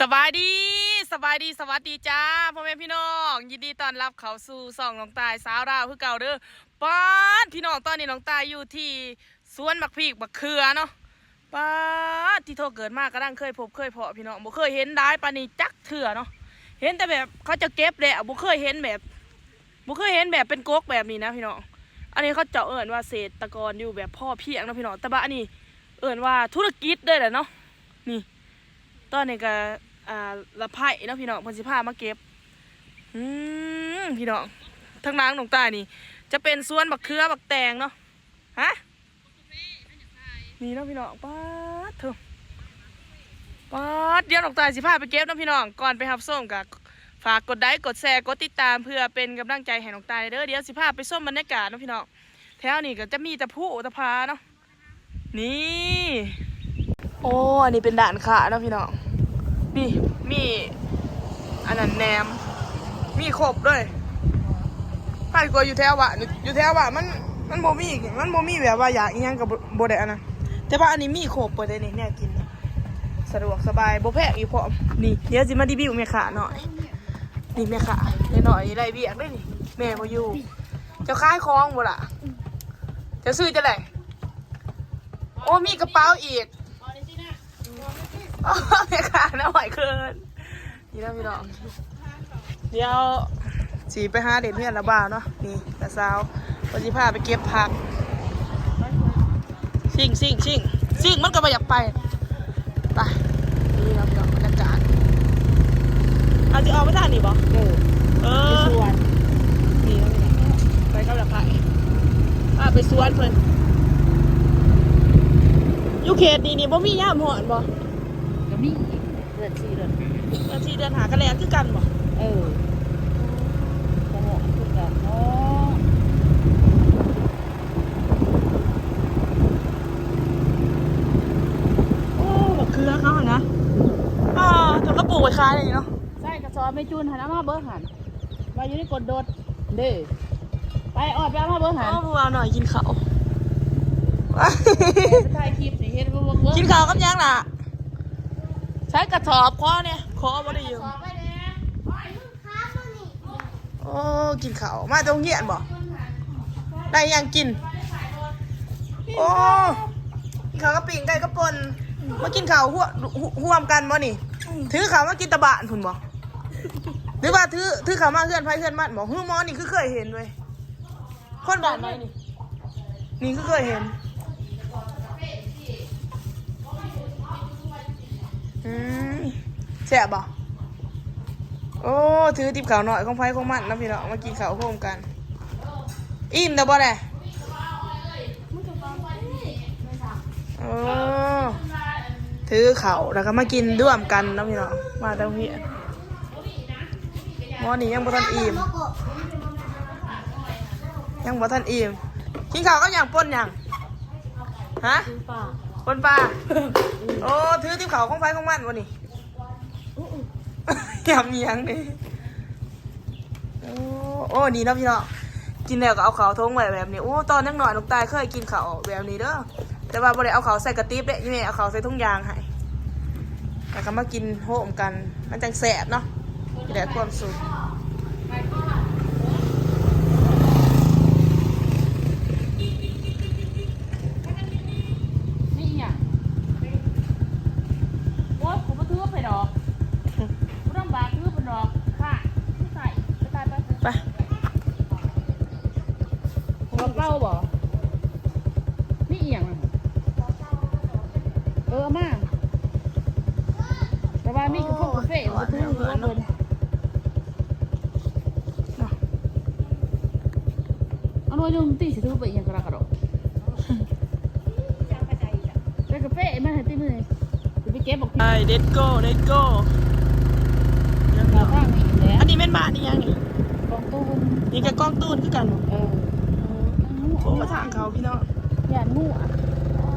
สบายดีสบายดีสวัสดีจ้าพ่อแม่พี่น้อง ยินดีต้อนรับเขาสู่ส่องน้องตายสาวราวคือเก่าเด้อป้าดพี่น้องตอนนี้น้องตายอยู่ที่สวนบักพริกบักเขือเนาะป้าดที่โทเกิดมากก็ดังเคยพบเคยเพาะพี่น้องบ่เคยเห็นได้ปานนี้จักเถื่อเนาะเห็นแต่แบบเขาจะเก็บแหละบ่เคยเห็นแบบบ่เคยเห็นแบบเป็นกกแบบนี้นะพี่น้องอันนี้เขาเจาะเอิ้นว่าเศรษฐกรอยู่แบบพ่อเพียงเนาะพี่น้องแต่ว่านนี้เอิ้นว่าธุรกิจด้อแหละเนาะนี่ตอนนี้ก็ อ่าละไผ่เนาะพี่น้องเพิ่นสิพามาเก็บอืมพี่น้องทางนางหนองใต้นี่ จะเป็นสวนบักเขือบักแตงเนาะฮะนี่เนาะพี่น้องป๊าดเถอะป๊าดเดี๋ยวหนองใต้สิพาไปเก็บเนาะพี่น้องก่อนไปรับส้มกับฝากกดไลค์กดแชร์กดติดตามเพื่อเป็นกำลังใจให้หนองต้เด้อเดี๋ยวสิพาไปส้มบรรยากาศเนาะพี่น้องแถวนี้ก็จะมีต่ผู้ตะพาเนาะนี่ โอ้อันนี้เป็นด่านขาเนาะพี่น้อง มีมีอันนั้นแหนม มีครบด้วยถ้าก็อยู่แถวว่าอยู่แถวว่ามันมันบ่มีมันบ่มีแบบว่าอยากอีหยังกับโบ่ได้อันนั้นแต่ว่าอันนี้มีครบเปิดได้นี่แน่กินสะดวกสบายโบแพงอีกพร้อมนี่เดี๋ยวสิมารีวิวแม่ค้าหน่อยนี่แม่ค้าหน่อยไรเบียกได้นี่แม่บ่อยู่จ้าขายของบ่ล่ะจะซื้อจะไหนโอ้มีกระเป๋าอีก โอ้ยขาหน่อยเกินนี่นะพี่น้องเดี๋ยวสีไปหาเด็ดเพื่อนละบ่าวเนาะนี่แต่สาววันที่พาไปเก็บผักซิ่งซิ่งซิ่งซิ่งมันก็ไปอยากไปไปนี่เราพี่น้องบรรยากาศอาจจะออกไม่ได้นี่บ่เออเอไปอสวนนี่นะพี่น้องไปกับละไผ่พาไปสวนเพิ่นอยู่เขตนี่นี่บ่มีย่ามหอนบ่ก็มีเดื อนสี่เดือนห้านาทีเดินหากันแล้วคือกันบ่เออจะเหมาะคือกันเนาะโอ้บักเคือเขาอะนะอ่าเธอก็ปลูกไว้ขายเลยเนาะใส่กระสอบไม่จูนหันเอามาเบิ้งหันมาอยู่ในกดโดดเด้อไปออดไปเอามาเบิ้งหันอ๋อบัวหน่อยกินข้าวไปถ่ายคลิปสิเฮ็ดเบิ้งเบิ้งกินข้าวกับยังล่ะ ใช้กระสอบคอเนี่ยคอบ่ได้อยู่สอบไปแน่โอ้กินข้าวมาตรงเหียนบ่ได้ยังกิน โอ้กินข้าวกับปิ่งไก่กับปนมากินข้าวหัวหัวห่วมกันบ่นี่ ถือข้าวมากินตะบานพุ่นบ่หรือว่าถือถือข้าวมาเพื่อนไผเพื่อนมันบ่ฮือหมอนี่คือเคยเห็นเว้ยคนบ้านไหนนี่นี่คือเคยเห็น อืมแซ่บบ่โอ้ถือติบขาวหน่อยของไผของมันนะพี่เน้องมากินข้าวร่วมกัน อิ่มแต่บ่ได้โอ้ถือเขาแล้วก็มากินร่วมกันนะพี่เน้องมาตรงนี้มอนี่ยังบ่ทันอิ่มยังบ่ทันอิ่มกินข้าวก็อย่างป่นอย่างฮะ คือป่าป่นปลาโอ้ถือติบขาวของไผของมันวะนี่ยำเมียงนี่โอ้โอ้นี่เนาะพี่เนาะกินแล้วก็เอาเขาวทงไว้แบบนี้โอ้ตอนนักหน่อยน้องตายเคยกินเขาวแบบนี้เด้อแต่ว่าบ่ได้เอาเขาวใส่กระติบเด้ยี่แม่เอาเขาวใส่ทุ่งยางให้แล้วก็มากินโฮมกันมันจังแสบเนาะนี่แหละความสุข นี่อีหยังโอ๊ยผมมาถือไปดอกกูต้องบากถือไปดอกค่ะไม่ใส่ไปตายไป ไป กระเป๋าบ่นี่เอียงอะเออเอามาแต่ว่ามีกระเพาะกาแฟมาทุ่งหัวเพิ่นเอาหน่อยยุ่งตีสิทูไปเอียงกระกระโดดไปกาแฟมาให้ตีมือจะไปเก็บบอกไปเด็ดโก้เด็ดโก้เราข้างนี้แล้วอันนี้แม่นบ้านนี่ยังนี่กองตู้นี่ก็กล้องตูนคือกันบ่เออ โอ้มาทางเขาพี่น้องอย่างูอะ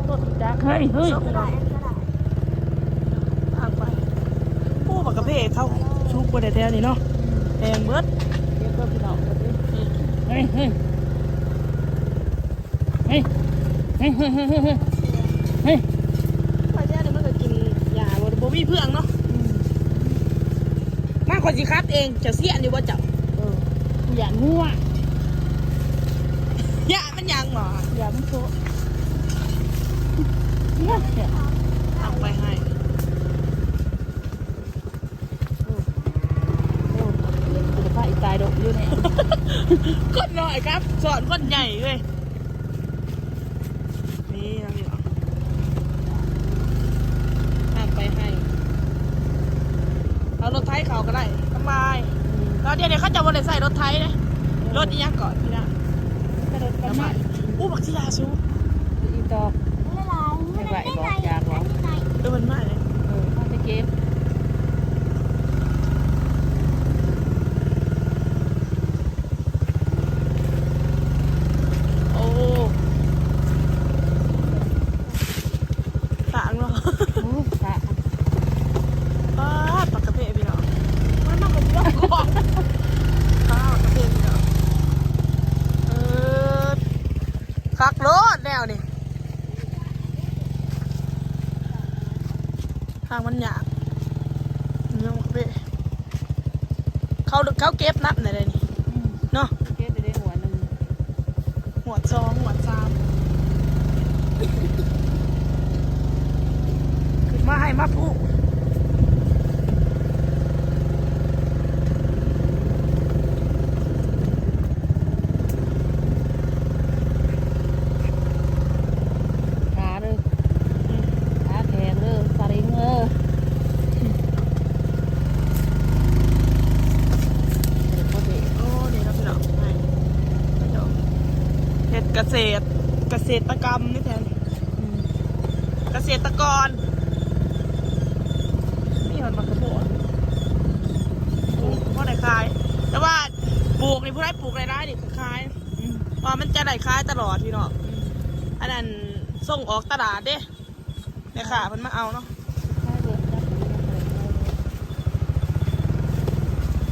ต้นจักเฮ้ยเฮ้ยส้มหน่อยทางไปโอ้บักกะเพราเข้าชุกบ่ได้แท้นี่เนาะแพงเบิดเดี๋ยวก็พี่น้องเฮ้ยเฮ้ยเฮ้ยเฮ้ยเฮ้ยเฮ้ยเฮ้ยเฮ้ยเฮ้ยไปแท้นี่มันก็กินยาบ่บ่มีเพื่องเนาะอืมคนสิคัดเองเจ้าเสียนอยู่ว่าเจ้าเอออย่างัวอย่า มันยังเหรออย่ามันโซะเยเนี่ยเอาไปให้โอ้โอ้สุขภาพอีตายดอกอยู่เนี่ยคนหน่อยครับ สอนคนใหญ่เลยนี่เราอยู่เอาไปให้ เอารถไถเขาก็ได้สบายแล้วเดี๋ยวเดี๋ยเขาจะวันไหนใส่รถไถนะรถอีหยังก่อน กระโดดกันน้ำมามันอู้บักที่ยาซูอีตอกไม่ไหวบอกอยากบอกเออมันมากเลยเออมาจะเก็บ โอ้ต่างเนาะ โอ้พระ ป้าดปากกระเพาะพี่น้องมันมากกว่าบอกก่อนป้าดปากกระเพาะพี่น้องเออคักรถแนวนี่ทางมันหยาบเนี่ยปากกระเพาะเขาเขาเก็บนับไหนเลยนี่ อืม เนาะ เก็บไปได้หัวหนึ่ง หัวสองหัวสามขึ้นมาให้มาพู ขาเลยขาแข็งเลยสลิงเลยเด็กโคตรเด็ก โอ้นี่ครับพี่น้องให้พี่น้องเฮ็ดเก ษตรเกษตรกรรมนี่แทนอืมเกษตรกร นี่มันมากระโปงปลูกเพราะไหนขาย แต่ว่าปลูกนี่ผู้ใดปลูกรายได้ดิก็ขายอืมเพราะมันจะได้ขายตลอดพี่น้องอืมอันนั้นส่งออกตลาดเด้แม่ค่ะมันมาเอาเนาะใช่เลยจ้ะ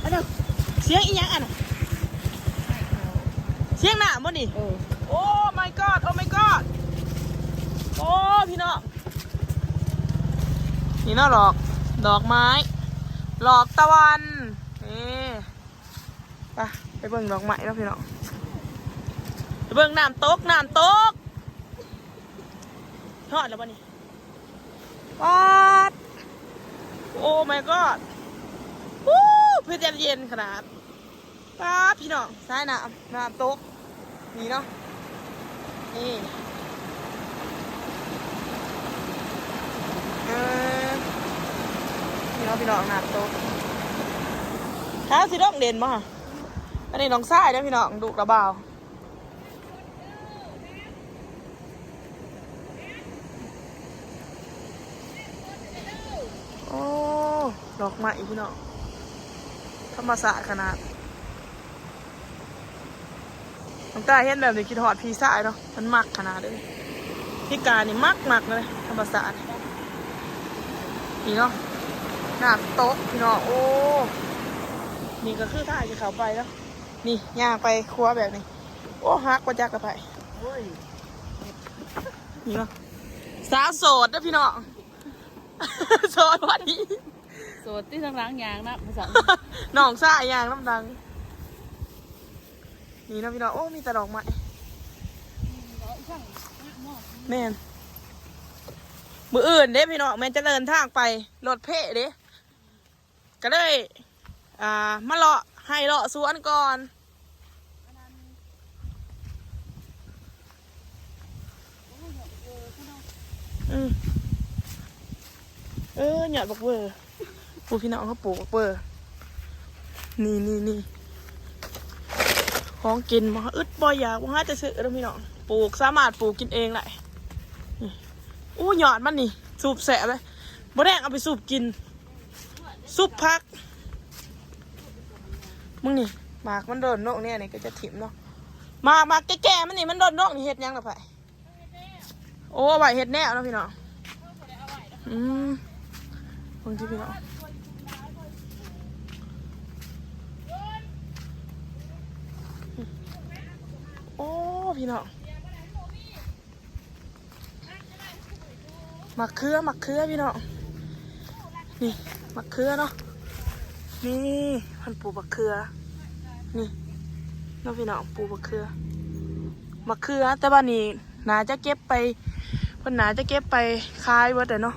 อันนั้นเสียงอีหยังอันน่ะเสียงหน้าบ่นี่เออ โอ้ my god โอ้ my god โอ้ พี่น้องนี่เนาะดอก ดอกไม้ หลอกตะวันนี่ไปไปเบิ่งดอกไม้แล้วพี่น้องไปเบิ่งน้ำตกน้ำตกทอดแล้วบ่นี่ปาดโอ้ my god วู้เพื่อเย็นขนาดปาดพี่น้องซ้ายน้ำน้ำตกนี่เนาะ นี่เออพี่น้องพี่น้องหนาโตะเท้าสิร้องเด่นมาอันนี้น้องทรายนะพี่น้องดุกระเบาโอ้ดอกไม้พี่น้องธรรมศาสตร์ขนาด น้องตาเห็นแบบนี้คิดหอดพีซ่ายเนาะมันมักขนาดเลยพี่กานี่มักมักเลยธรรมศาสตร์นี่เนาะหนักโต๊ะพี่น้องโอ้นี่ก็คือท่าจะเขาไปแล้วนี่ย่างไปครัวแบบนี้ โอ้ฮักกว่าจักกระไปโอ้ยนี่เนาะสาวโสดนะพี่น้องโสดพอดีโสดที่ทางหล้างยางนะภาษาน้องซ่ายย่างน้ำดัง นี่นะพี่น้องโอ้มีแต่ดอกไม้แม่นมืออื่นเด้พี่น้องแม่นจะเดินทางไปรถเพ่เด้ก็เลยอ่ามาเลาะให้เลาะสวนก่อนอืมเออหยอดบักเบอร์ปูพี่น้องเขาปลูกบักเบอร์นี่นี่นี่ ของกินมาอึดบ่อยากว่าจะซื้อแล้วพี่น้องปลูกสามารถปลูกกินเองได้อู้หยอดมันนี่ สูบแสบเลยบ่แดงเอาไปสูบกิน สูบพัก มึงนี่หมากมันโดนนกเนี่ยนี่ก็จะถิ่มเนาะมากมากแก่ๆมันนี่มันโดนนกนี่เห็ดยังละไผ่โอ้ไหวเห็ดแน่เนาะพี่น้องอืมบางทีพี่น้องโอ้ พี่น้องมะเขือมะเขือพี่น้องนี่มะเขือเนาะนี่มันปลูกบักเขือนี่น้องพี่น้องปลูกบักเขือบักเขือแต่ว่านี่นาจะเก็บไปพิ่นนาจะเก็บไปขายเบิดแต่เนาะ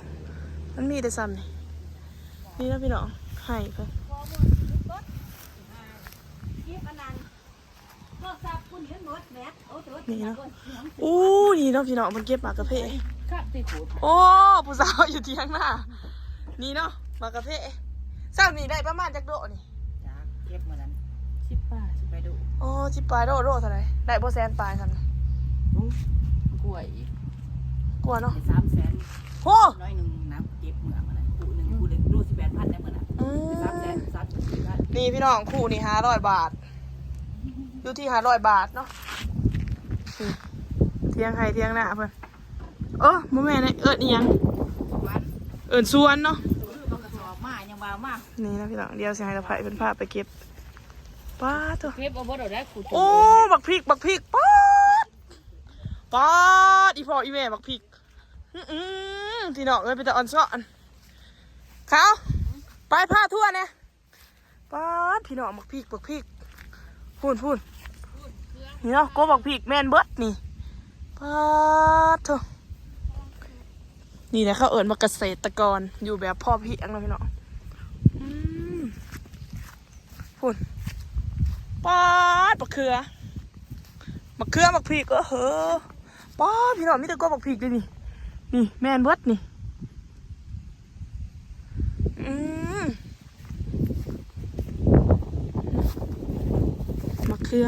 มันมีแต่ซ้ำนี่นี่น้องพี่น้องให้เพิ่น นี่เนาะอู้นี่เนาะพี่น้องมันเก็บหมากกระเพาะข้าตีขูดโอ้ผู้สาวอยู่เที่ยงหน้านี่เนาะหมากกระเพาะซ้ำนี่ได้ประมาณจักโดนี่จ้าเก็บมานั้นสิบบาทสิไปดูโอ้จิปลายโดโดเท่าไหร่ได้บ่แสนปลายซ้ำนะกล้วยกลัวเนาะสามแสนโอ้น้อยหนึ่งนะเก็บเมื่อมานั้นกูหนึ่งกูเด็กรูสิบแปดพันได้เมื่อนั้นอืสามแสนมสามสิบสี่พันนี่พี่น้องคู่นี่ห้าร้อยบาทอยู่ที่ห้าร้อยบาทเนาะนี่ เที่ยงให้เที่ยงหน้าเพิ่อนเออโมแม่นเอิดอีหยังเอิดสวนเนาะนี่นะพี่น้องเดี๋ยวสิให้ตะไคร้เป็นผ้าไปเก็บป้าตัวเก็บเอาบ่ได้ขูดโอ้บักพริกบักพริกป๊าป๊าอีพ่ออีแม่บักพริกอือหือพี่น้องเอ้ยไปแต่ออนซ้อนเขาไปผ้าทั่วเนี่ยป๊าพี่น้องบักพริกบักพริกพูนพูน นี่เนาะก็บักพริกแม่นเบิดนี่ป๊าดเถอะนี่แหละเขาเอิญมาเกษตรกรอยู่แบบพ่อพียงนะพี่น้องอืมพูนป๊าดบักเขือบักเขือบักพริกเออเหอป๊าพี่น้องมีแต่ก็บักพริกเลยนี่นี่แม่นเบิดนี่มบักเขือ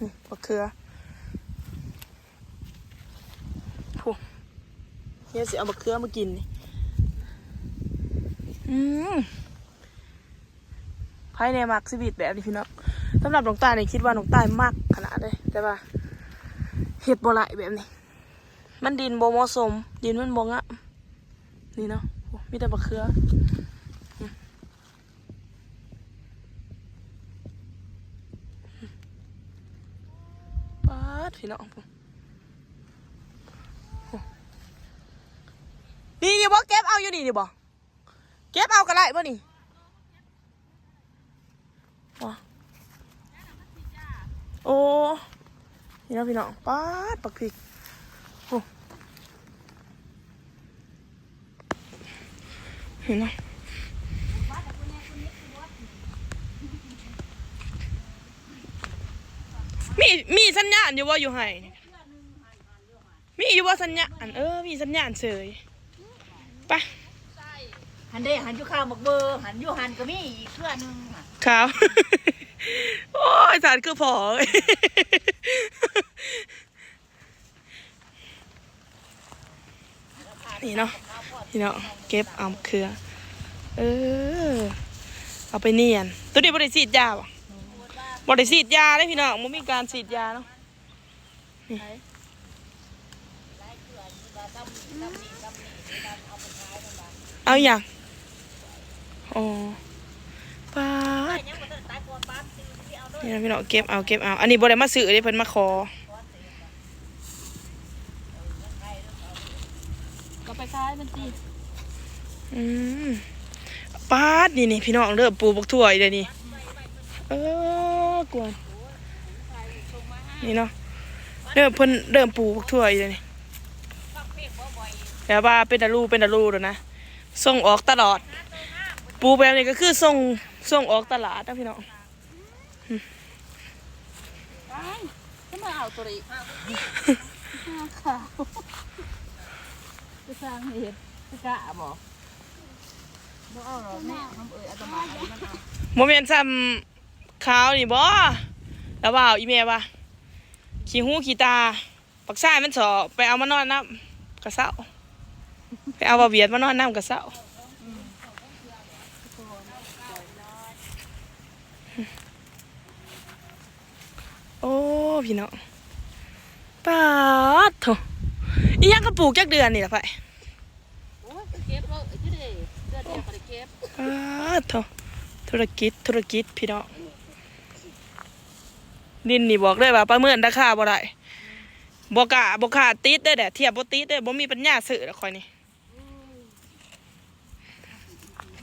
นี่บักเขือโอ้เฮียสิเอาบักเขือมากินนี่อืมภายในมักสวิตแบบนี้พี่น้องสำหรับน้องตายนี่ยคิดว่าน้องตายมากขนาดเลยแต่ว่าเห็ดบ่ไหลายแบบนี้ มันดินบ่เหมาะสม ดินมันบ่งะนี่เนาะโอ้มีแต่บักเขืออืมปา ดพี่น้องผมนี่นี่บ่เก็บเอาอยู่นี่นี่บ่เก็บเอากระไรป่นี่ว้าโอ้นี่นะพี่น้องป้าดปักพริกโอ้เห็นไหม มีมีสัญญาณอยู่ว่าอยู่ไห้นี่มีอยู่ว่าสัญญาณเออ มีสัญญาณเฉยไปหันเด้หันอยู่ข้าวหมกเบอร์หันอยู่หันก็มีอีกเครือหนึงน่ะครับ โอ้ยสารคือผอเอ้ยนี่เนาะนี่เนาะเก็บเอาเครือ เออ เอาไปเนียน ตัวนี้บริสีดยาบ่ บริสีดยาเลยพี่น้องมันมีการฉีดยาเนาะนี่เอาอย่างอ๋อป้าดนี่นะพี่น้องเก็บเอาเก็บเอา อันนี้บ่ได้มาซื้อเด้เพิ่นมาขอก็ไปซ้ายมันจีอืมป้าดนี่นี่พี่น้องเริ่มปลูกบักถั่วอีกเลยนี่เออ กวนนี่เนาะเริ่มเพิ่นเริ่มปลูกบักถั่วอีกเลยนี่แบบว่าเป็นดารูเป็นดารูแล้วนะส่งออกตลอดปลูกแบบนี้ก็คือส่งส่งออกตลาดนะพี่น้องไปก็มาเอาตัวนี้ขาวไปสร้างเห็ดไปกะบอกบ่เอาหรอกแม่ทำเอ่ยอาตมาเอามันเอาโมเมนต์ซ้ำ ขาวนี่บ่แล้วว่าอีเมลว่าขี้หูขี้ตา ปักซ้ายมันสอไปเอามานอนน้ำกระเซ้าไปเอาบาเบียดมานอนน้ำกระเซ้าโอ้พี่น้องป้าดโถอีหยังกระปลูกจักเดือนนี่ล่ะไปโอ้ยเก็บแล้วไอ้ที่เด้เดือนเดียวก็ได้เก็บป้าดโถธุรกิจธุรกิจพี่น้อง ดินนี่บอกเลยว่าประเมินราคาบ่ได้บกะบกะติดได้แหละเทียบบ่ติดได้บ่มีปัญญาซื้อล้วคอยนี่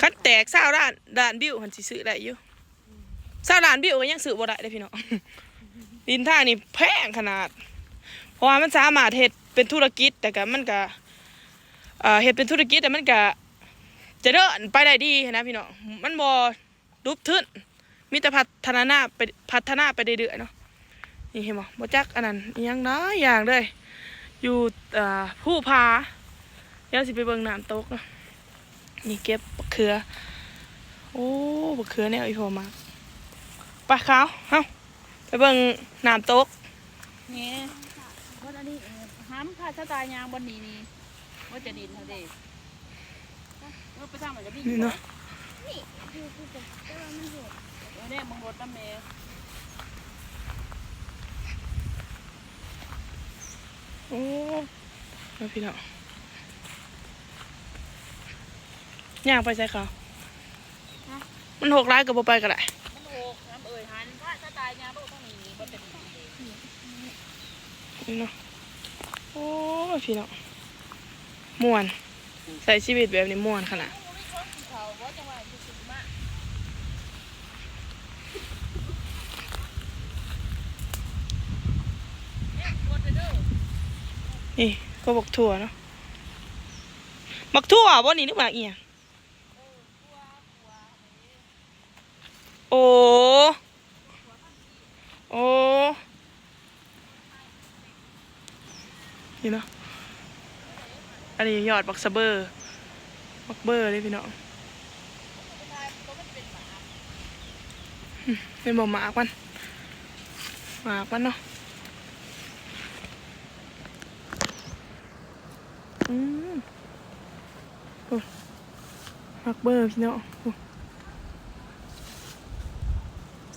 คันแตกซาด้านด้านบิวหันสิซื้อได้อยู่ซาด้านบิวก็ยังซื้อบ่ได้เด้พี่น้องดินท่านี่แพงขนาด เพราะว่ามันสามารถเฮ็ดเป็นธุรกิจแต่ก็มันก็เอ่อเฮ็ดเป็นธุรกิจแต่มันก็จะเดินไปได้ดีนะพี่น้องมันบ่รุบทึ้นมีแต่พัฒนาไปพัฒนาไปเรื่อยๆเนาะ นี่เห็นบ่บ่จักอันนั้นอิหยังน้อยอย่างเลยอยู่เอ่อผู้พาเดี๋ยวสิไปเบิ่งน้ำตกเนาะนี่เก็บบักเขือ โอ้บักเขือเนี่ยอีพอมากไปขาวเฮ้าไปเบิ่งน้ำตกนี่บนอันนี้เออห้ามค่าชะตายางบนนี้นี่ว่าจะดินเท่าเด็กเออไปทางไหนจะดินนี่เนาะเออเนี่ยมึงรถน้ำเมย์ โอ้ มาพี่น้องย่างไปใส่ขาวมันหกร้ายกับบ่ไปก็ได้มันโอกน้ำเอ่ยหันค่าชะตายางโลกต้องหนีมันเป็นนี่เนาะโอ้พี่น้องม่วน ใส่ชีวิตแบบนี้ม่วนขนาดเขาว่าจังหวะจะสุดมากนี่ ก็บอกถั่วเนาะมักถั่วบ่นี่นึกว่าอีหยังโอ้ โอ้ นี่เนาะ อันนี้ยอดบักสะเบอร์บักเบอร์เลยพี่น้องอืมเป็นหมากมันหมากมันเนาะ อืมพักเบอร์พี่เนาะ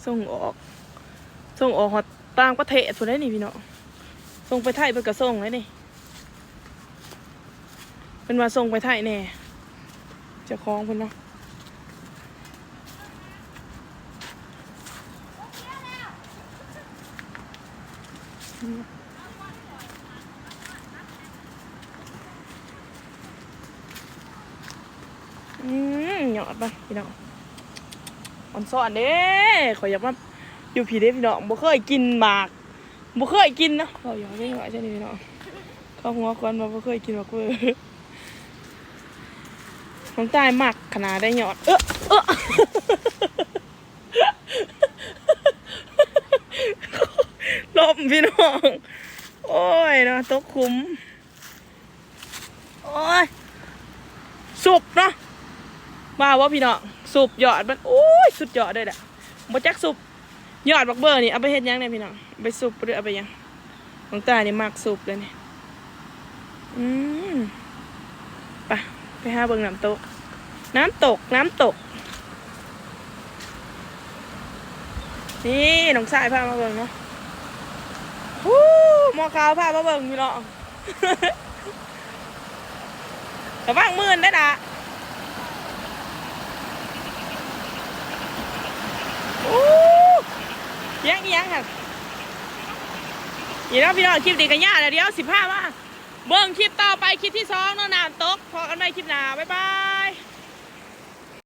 ส่งออก ส่งออกหอดต่างประเทศพุ่นได้นี่พี่เนาะส่งไปไทยเพิ่นก็ส่งเลยนี่เป็นว่าส่งไปไทยแน่จะคล้องเพิ่นเนาะอืมหยอดไปพี่น้อง อ่อนซ่อนเด้ขอยอยากมาอยู่ผีเด้พี่น้องบ่เคยกินหมากบ่เคยกินนะขอยอยากได้หน่อยใช่นี่พี่น้องเข้าหัวก่อนว่าบ่เคยกินหมากเบอร์น้องตายหมักขนาดได้หยอด เออเออลมพี่น้อง โอ้ยเนาะตกขุมโอ้ย สุบเนาะมาว่าพี่น้อง สุบยอดมันโอ้ยสุดยอดเลยแหละบ่จักสุบยอดบักเบอร์นี่เอาไปเฮ็ดยังเนี่ยพี่น้องไปสุบหรือเอาไปยังของตานี่มักสุบเลยนี่อืมไปไปหาเบิ่งน้ำตก น้ำตกน้ำตก นี่น้องสายพามาเบิ่งเนาะฮู้หมอขาวพามาเบิ่งพี่น้องระวังมือนได้อนะโอ้ ยังอีหยังค่ะอีแล้วพี่น้องคลิปดีกันย่าแล้วเดี๋ยวสิบห้ามาเบิ่งคลิปต่อไปคลิปที่สองน้ำตกพอกันไหม่คลิปหน้าบ๊ายบาย